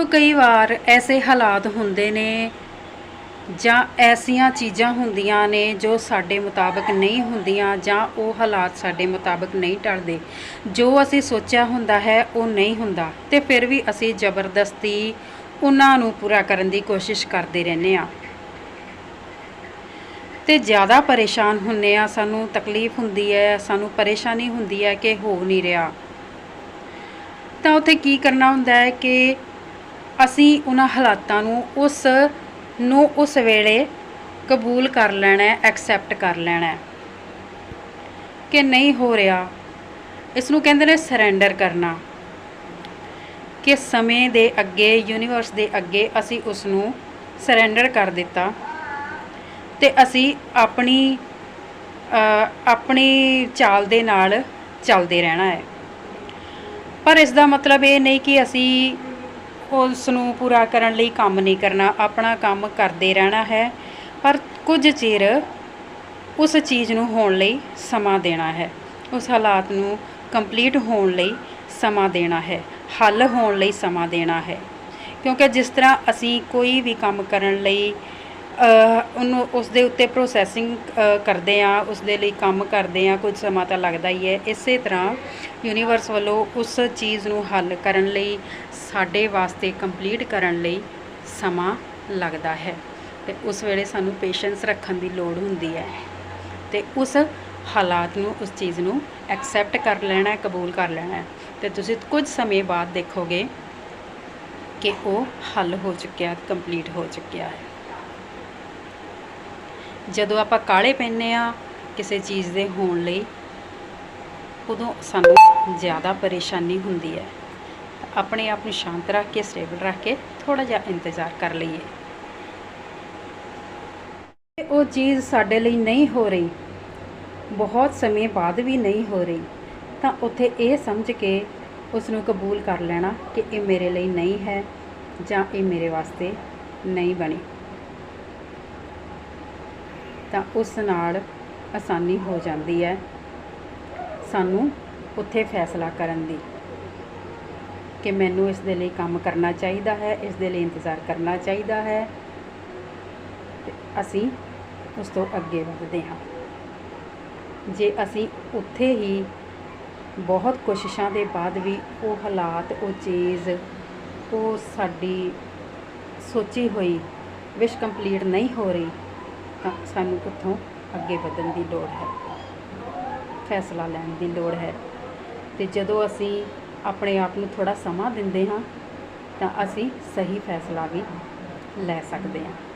ਤੋ ਕਈ ਵਾਰ ਐਸੇ ਹਾਲਾਤ ਹੁੰਦੇ ਨੇ ਜਾਂ ਐਸੀਆਂ ਚੀਜ਼ਾਂ ਹੁੰਦੀਆਂ ਨੇ ਜੋ ਸਾਡੇ ਮੁਤਾਬਕ ਨਹੀਂ ਹੁੰਦੀਆਂ ਜਾਂ ਉਹ ਹਾਲਾਤ ਸਾਡੇ ਮੁਤਾਬਕ ਨਹੀਂ ਟਲਦੇ। ਜੋ ਅਸੀਂ ਸੋਚਿਆ ਹੁੰਦਾ ਹੈ, ਉਹ ਨਹੀਂ ਹੁੰਦਾ ਤੇ ਫਿਰ ਵੀ ਅਸੀਂ ਜ਼ਬਰਦਸਤੀ ਉਹਨਾਂ ਨੂੰ ਪੂਰਾ ਕਰਨ ਦੀ ਕੋਸ਼ਿਸ਼ ਕਰਦੇ ਰਹਿੰਦੇ ਆ ਤੇ ਜ਼ਿਆਦਾ ਪਰੇਸ਼ਾਨ ਹੁੰਨੇ ਆ ਸਾਨੂੰ ਤਕਲੀਫ ਹੁੰਦੀ ਹੈ, ਸਾਨੂੰ ਪਰੇਸ਼ਾਨੀ ਹੁੰਦੀ ਹੈ ਕਿ ਹੋ ਨਹੀਂ ਰਿਹਾ। ਤਾਂ ਉੱਥੇ ਕੀ ਕਰਨਾ ਹੁੰਦਾ ਹੈ ਕਿ ਅਸੀਂ ਉਹਨਾਂ ਹਾਲਾਤਾਂ ਨੂੰ ਉਸ ਨੂੰ ਉਸ ਵੇਲੇ ਕਬੂਲ ਕਰ ਲੈਣਾ ਐਕਸੈਪਟ ਕਰ ਲੈਣਾ ਕਿ ਨਹੀਂ ਹੋ ਰਿਹਾ। ਇਸ ਨੂੰ ਕਹਿੰਦੇ ਨੇ ਸਰੈਂਡਰ ਕਰਨਾ। ਕਿ ਸਮੇਂ ਦੇ ਅੱਗੇ ਯੂਨੀਵਰਸ ਦੇ ਅੱਗੇ ਅਸੀਂ ਉਸ ਨੂੰ ਸਰੈਂਡਰ ਕਰ ਦਿੱਤਾ ਤੇ ਅਸੀਂ ਆਪਣੀ ਆਪਣੀ ਚਾਲ ਦੇ ਨਾਲ ਚੱਲਦੇ ਰਹਿਣਾ ਹੈ। ਪਰ ਇਸ ਦਾ ਮਤਲਬ ਇਹ ਨਹੀਂ ਕਿ ਅਸੀਂ ਉਸ ਨੂੰ ਪੂਰਾ ਕਰਨ ਲਈ ਕੰਮ ਨਹੀਂ ਕਰਨਾ, ਆਪਣਾ ਕੰਮ ਕਰਦੇ ਰਹਿਣਾ ਹੈ, ਪਰ ਕੁਝ ਚਿਰ ਉਸ ਚੀਜ਼ ਨੂੰ ਹੋਣ ਲਈ ਸਮਾਂ ਦੇਣਾ ਹੈ। ਉਸ ਹਾਲਾਤ ਨੂੰ ਕੰਪਲੀਟ ਹੋਣ ਲਈ ਸਮਾਂ ਦੇਣਾ ਹੈ, ਹੱਲ ਹੋਣ ਲਈ ਸਮਾਂ ਦੇਣਾ ਹੈ। ਕਿਉਂਕਿ ਜਿਸ ਤਰ੍ਹਾਂ ਅਸੀਂ ਕੋਈ ਵੀ ਕੰਮ ਕਰਨ ਲਈ ਉਹਨੂੰ ਉਸ ਦੇ ਉੱਤੇ ਪ੍ਰੋਸੈਸਿੰਗ ਕਰਦੇ ਆ ਉਸ ਦੇ ਲਈ ਕੰਮ ਕਰਦੇ ਆ ਕੁਝ ਸਮਾਂ ਤਾਂ ਲੱਗਦਾ ਹੀ ਹੈ। ਇਸੇ ਤਰ੍ਹਾਂ ਯੂਨੀਵਰਸ ਵੱਲੋਂ ਉਸ ਚੀਜ਼ ਨੂੰ ਹੱਲ ਕਰਨ ਲਈ, ਸਾਡੇ ਵਾਸਤੇ ਕੰਪਲੀਟ ਕਰਨ ਲਈ ਸਮਾਂ ਲੱਗਦਾ ਹੈ ਤੇ ਉਸ ਵੇਲੇ ਸਾਨੂੰ ਪੇਸ਼ੈਂਸ ਰੱਖਣ ਦੀ ਲੋੜ ਹੁੰਦੀ ਹੈ ਤੇ ਉਸ ਹਾਲਾਤ ਨੂੰ, ਉਸ ਚੀਜ਼ ਨੂੰ ਐਕਸੈਪਟ ਕਰ ਲੈਣਾ, ਕਬੂਲ ਕਰ ਲੈਣਾ ਹੈ। ਤੇ ਤੁਸੀਂ ਕੁਝ ਸਮੇਂ ਬਾਅਦ ਦੇਖੋਗੇ ਕਿ ਉਹ ਹੱਲ ਹੋ ਚੁੱਕਿਆ ਕੰਪਲੀਟ ਹੋ ਚੁੱਕਿਆ ਹੈ। ਜਦੋਂ ਆਪਾਂ ਕਾਲੇ ਪੈਂਦੇ ਆ ਕਿਸੇ ਚੀਜ਼ ਦੇ ਹੋਣ ਲਈ, ਉਦੋਂ ਸਾਨੂੰ ਜ਼ਿਆਦਾ ਪਰੇਸ਼ਾਨੀ ਹੁੰਦੀ ਹੈ। ਆਪਣੇ ਆਪ ਨੂੰ ਸ਼ਾਂਤ ਰੱਖ ਕੇ ਸਟੇਬਲ ਰੱਖ ਕੇ ਥੋੜਾ ਜਿਹਾ ਇੰਤਜ਼ਾਰ ਕਰ ਲਈਏ। ਤੇ ਉਹ ਚੀਜ਼ ਸਾਡੇ ਲਈ ਨਹੀਂ ਹੋ ਰਹੀ, ਬਹੁਤ ਸਮੇਂ ਬਾਅਦ ਵੀ ਨਹੀਂ ਹੋ ਰਹੀ, ਤਾਂ ਉੱਥੇ ਇਹ ਸਮਝ ਕੇ ਉਸ ਨੂੰ ਕਬੂਲ ਕਰ ਲੈਣਾ ਕਿ ਇਹ ਮੇਰੇ ਲਈ ਨਹੀਂ ਹੈ ਜਾਂ ਇਹ ਮੇਰੇ ਵਾਸਤੇ ਨਹੀਂ ਬਣੀ। ਤਾਂ ਉਸ ਨਾਲ ਆਸਾਨੀ ਹੋ ਜਾਂਦੀ ਹੈ ਸਾਨੂੰ ਉੱਥੇ ਫੈਸਲਾ ਕਰਨ ਦੀ ਕਿ ਮੈਨੂੰ ਇਸ ਦੇ ਲਈ ਕੰਮ ਕਰਨਾ ਚਾਹੀਦਾ ਹੈ, ਇਸ ਦੇ ਲਈ ਇੰਤਜ਼ਾਰ ਕਰਨਾ ਚਾਹੀਦਾ ਹੈ ਅਸੀਂ ਉਸ ਤੋਂ ਅੱਗੇ ਵਧਦੇ ਹਾਂ। ਜੇ ਅਸੀਂ ਉੱਥੇ ਹੀ ਬਹੁਤ ਕੋਸ਼ਿਸ਼ਾਂ ਦੇ ਬਾਅਦ ਵੀ ਉਹ ਹਾਲਾਤ, ਉਹ ਚੀਜ਼, ਉਹ ਸਾਡੀ ਸੋਚੀ ਹੋਈ ਵਿਸ਼ ਕੰਪਲੀਟ ਨਹੀਂ ਹੋ ਰਹੀ ਤਾਂ ਸਾਨੂੰ ਕਿੱਥੋਂ ਅੱਗੇ ਵਧਣ ਦੀ ਲੋੜ ਹੈ। ਫੈਸਲਾ ਲੈਣ ਦੀ ਲੋੜ ਹੈ। ਤੇ ਜਦੋਂ ਅਸੀਂ ਆਪਣੇ ਆਪ ਨੂੰ ਥੋੜਾ ਸਮਾਂ ਦਿੰਦੇ ਹਾਂ, ਤਾਂ ਅਸੀਂ ਸਹੀ ਫੈਸਲਾ ਵੀ ਲੈ ਸਕਦੇ ਹਾਂ।